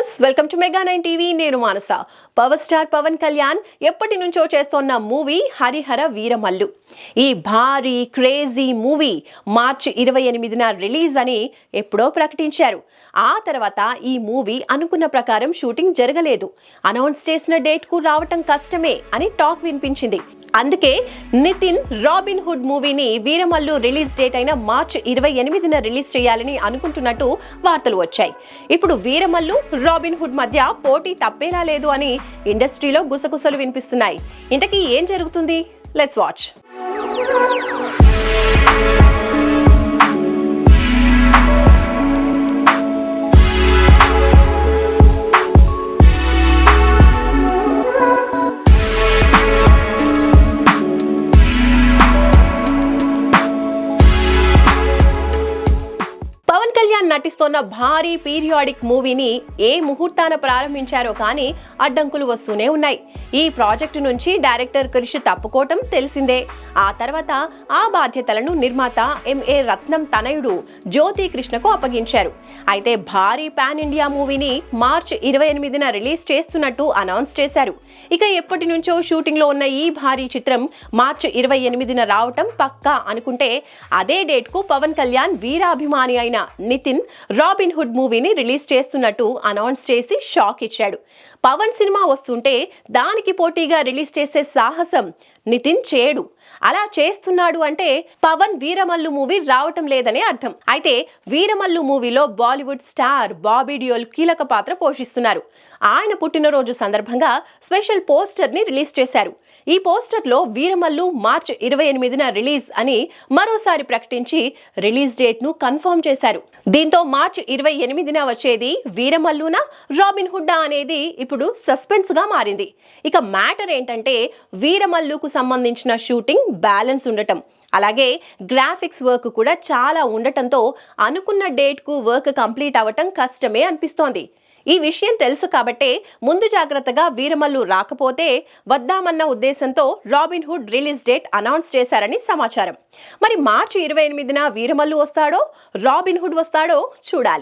Viewers welcome to mega nine TV నేను Manasa. Power star Pawan Kalyan ఎప్పటి నుంచో చేస్తోన్న మూవీ హరిహర వీరమల్లు. ఈ భారీ క్రేజీ మూవీ మార్చి ఇరవై ఎనిమిదిన రిలీజ్ అని ఎప్పుడో ప్రకటించారు. ఆ తర్వాత ఈ మూవీ అనుకున్న ప్రకారం షూటింగ్ జరగలేదు. అనౌన్స్ చేసిన డేట్కు రావటం కష్టమే అని టాక్ వినిపించింది. అందుకే నితిన్ రాబిన్ హుడ్ మూవీని వీరమల్లు రిలీజ్ డేట్ అయిన మార్చ్ ఇరవై ఎనిమిదిన రిలీజ్ చేయాలని అనుకుంటున్నట్టు వార్తలు వచ్చాయి. ఇప్పుడు వీరమల్లు రాబిన్ హుడ్ మధ్య పోటీ తప్పేలా లేదు అని ఇండస్ట్రీలో గుసగుసలు వినిపిస్తున్నాయి. ఇంతకీ ఏం జరుగుతుంది? లెట్స్ వాచ్ కళ్యాణ్ నటిస్తోన్న భారీ పీరియాడిక్ మూవీని ఏ ముహూర్తాన ప్రారంభించారో కానీ అడ్డంకులు వస్తూనే ఉన్నాయి. ఈ ప్రాజెక్టు నుంచి డైరెక్టర్ క్రిష్ తప్పుకోవటం తెలిసిందే. ఆ తర్వాత ఆ బాధ్యతలను నిర్మాత ఎంఏ రత్నం తనయుడు జ్యోతి కృష్ణకు అప్పగించారు. అయితే భారీ పాన్ ఇండియా మూవీని మార్చ్ ఇరవై ఎనిమిదిన రిలీజ్ చేస్తున్నట్టు అనౌన్స్ చేశారు. ఇక ఎప్పటి నుంచో షూటింగ్లో ఉన్న ఈ భారీ చిత్రం మార్చ్ ఇరవై ఎనిమిదిన రావటం పక్కా అనుకుంటే అదే డేట్కు పవన్ కళ్యాణ్ వీరాభిమాని అయిన నితిన్ రాబిన్ హుడ్ మూవీని రిలీజ్ చేస్తున్నట్టు అనౌన్స్ చేసి షాక్ ఇచ్చాడు. పవన్ సినిమా వస్తుంటే దానికి పోటీగా రిలీజ్ చేసే సాహసం నితిన్ చేయడు. అలా చేస్తున్నాడు అంటే పవన్ వీరమల్లు మూవీ రావటం లేదనే అర్థం. అయితే వీరమల్లు మూవీలో బాలీవుడ్ స్టార్ బాబీ డియోల్ కీలక పాత్ర పోషిస్తున్నారు. ఆయన పుట్టినరోజు సందర్భంగా స్పెషల్ పోస్టర్ని రిలీజ్ చేశారు. ఈ పోస్టర్లో వీరమల్లు మార్చ్ ఇరవై ఎనిమిదిన రిలీజ్ అని మరోసారి ప్రకటించి రిలీజ్ డేట్ను కన్ఫర్మ్ చేశారు. దీంతో మార్చ్ ఇరవై ఎనిమిదిన వచ్చేది వీరమల్లునా రాబిన్ హుడ్డా అనేది ఇప్పుడు సస్పెన్స్గా మారింది. ఇక మ్యాటర్ ఏంటంటే వీరమల్లుకు సంబంధించిన షూటింగ్ బ్యాలెన్స్ ఉండటం. అలాగే గ్రాఫిక్స్ వర్క్ కూడా చాలా ఉండటంతో అనుకున్న డేట్కు వర్క్ కంప్లీట్ అవ్వటం కష్టమే అనిపిస్తోంది. ఈ విషయం తెలుసు కాబట్టే ముందు జాగ్రత్తగా వీరమల్లు రాకపోతే వద్దామన్న ఉద్దేశంతో Robin Hood release date announce చేశారని సమాచారం. మరి మార్చి ఇరవై ఎనిమిదిన వీరమల్లు వస్తాడో రాబిన్ హుడ్ వస్తాడో చూడాలి.